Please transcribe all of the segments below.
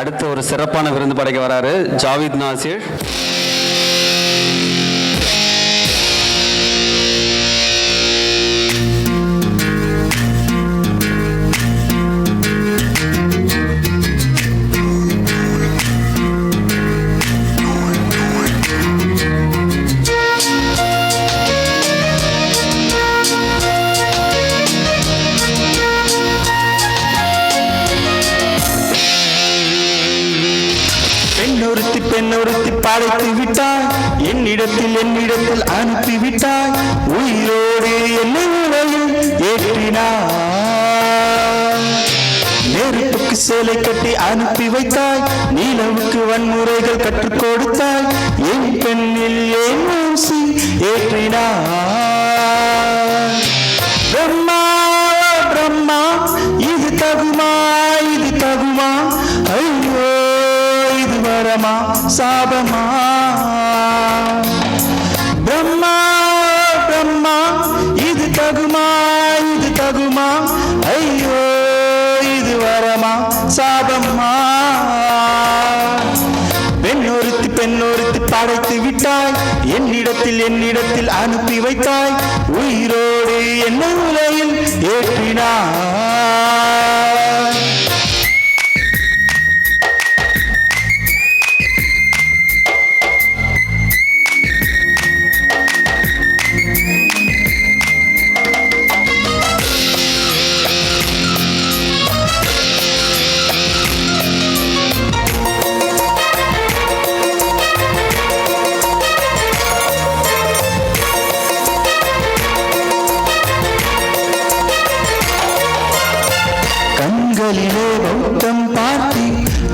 அடுத்து ஒரு சிறப்பான விருந்து படைக்க வராரு ஜாவித் நாசிர். பெண் ஒருத்தி படைத்து விட்டாய். என்னிடத்தில் என்னிடத்தில் அனுப்பி விட்டாய். உயிரோடு என்னை உலகில் ஏற்றினாய். நெருப்புக்கு சேலை கட்டி அனுப்பி வைத்தாய். நீலவுக்கு வன்முறைகள் கற்றுக் கொடுத்தாய். என் பெண்ணில் ஏன் ஊசி வரமா சாபமா? பிரம்மா பிரம்மா இது தகுமா இது தகுமா? ஐயோ இது வரமா சாபமா? பெண்ணொருத்தி பெண்ணொருத்தி படைத்து விட்டாய் என்னிடத்தில் என்னிடத்தில் அனுப்பி வைத்தாய் உயிரோடு என்ன உலகில் ஏற்றினாய்?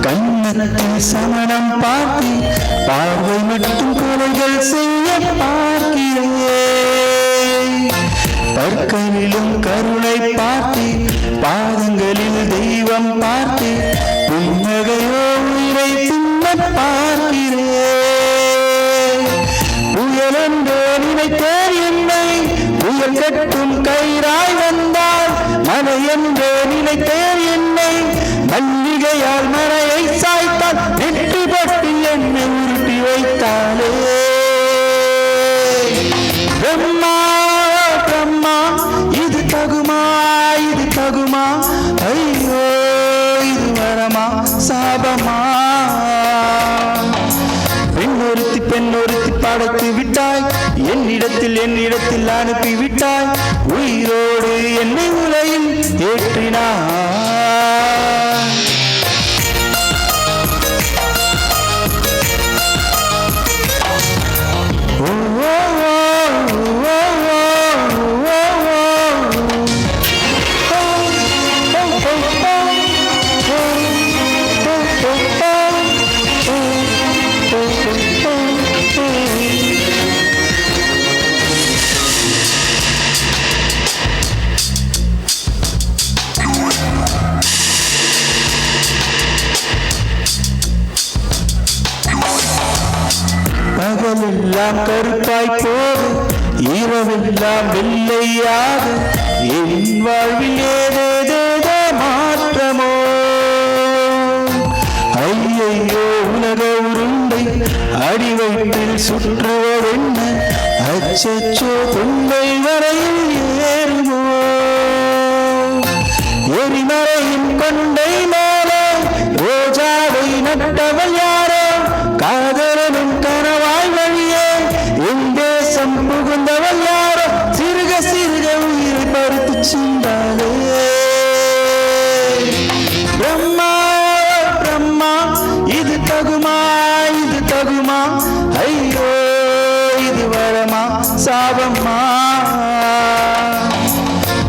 கண்ணுக்கு சமணம் பார்த்து பார்வை மட்டும் குறைகள் செய்ய பார்க்கிறே பற்களிலும் கருணை பார்த்து பாதங்களில் தெய்வம் பார்த்து புன்னகையோ உயிரை தின்ன பார்க்கிறே புயலென்றோ நினைத்தேன் என்னை புயல் கட்டும் கயிறாய் வந்தால் மலை என்றோ நினைத்தேன் என்னை மல்லிகையால் மறைய சாபமா? பெண்ணொருத்தி பெண்ணொருத்தி படைத்து விட்டாய். என்னிடத்தில் என்னிடத்தில் அனுப்பி விட்டாய். உயிரோடு என்னை உலையில் ஏற்றினாய் பகலெல்லாம் கருப்பாய் போது இரவெல்லாம் வெள்ளையாக என் வாழ்வில் ஏதேதேதோ மாற்றமோ? ஐயையோ உலக உருண்டை அடி சுற்றுவதென்ன? அச்சச்சோ தொண்டை வரையில் ஏறுமோ? எரிமறையின் கொண்டை சிந்தாலே பிரம்மா பிரம்மா இது தகுமா இது தகுமா? ஐயோ இது வரமா சாபம்மா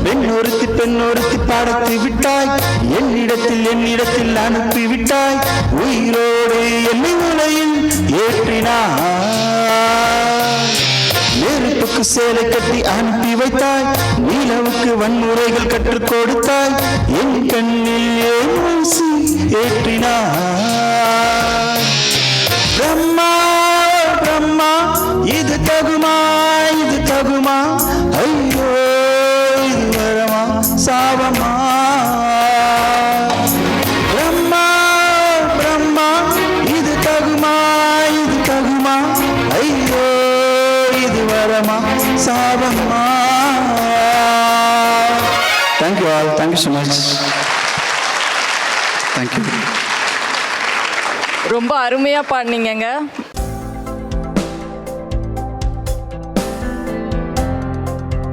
பெண்ணொருத்தி பெண்ணொருத்தி பாடத்து விட்டாய். என்னிடத்தில் என்னிடத்தில் அனுப்பி விட்டாய். உயிரோடு என்னை உலையில் ஏற்றினாய். நீலவுக்கு சேலை கட்டி அனுப்பி வைத்தாய். நீலவுக்கு வன்முறைகள் கற்றுக் கொடுத்தாய். என் கண்ணில் ஏன் ஏற்றினாய்? பிரம்மா பிரம்மா இது தகுமா? சாபம்மா. Thank you all thank you so much thank you ரொம்ப அருமையாக பாடினீங்கங்க.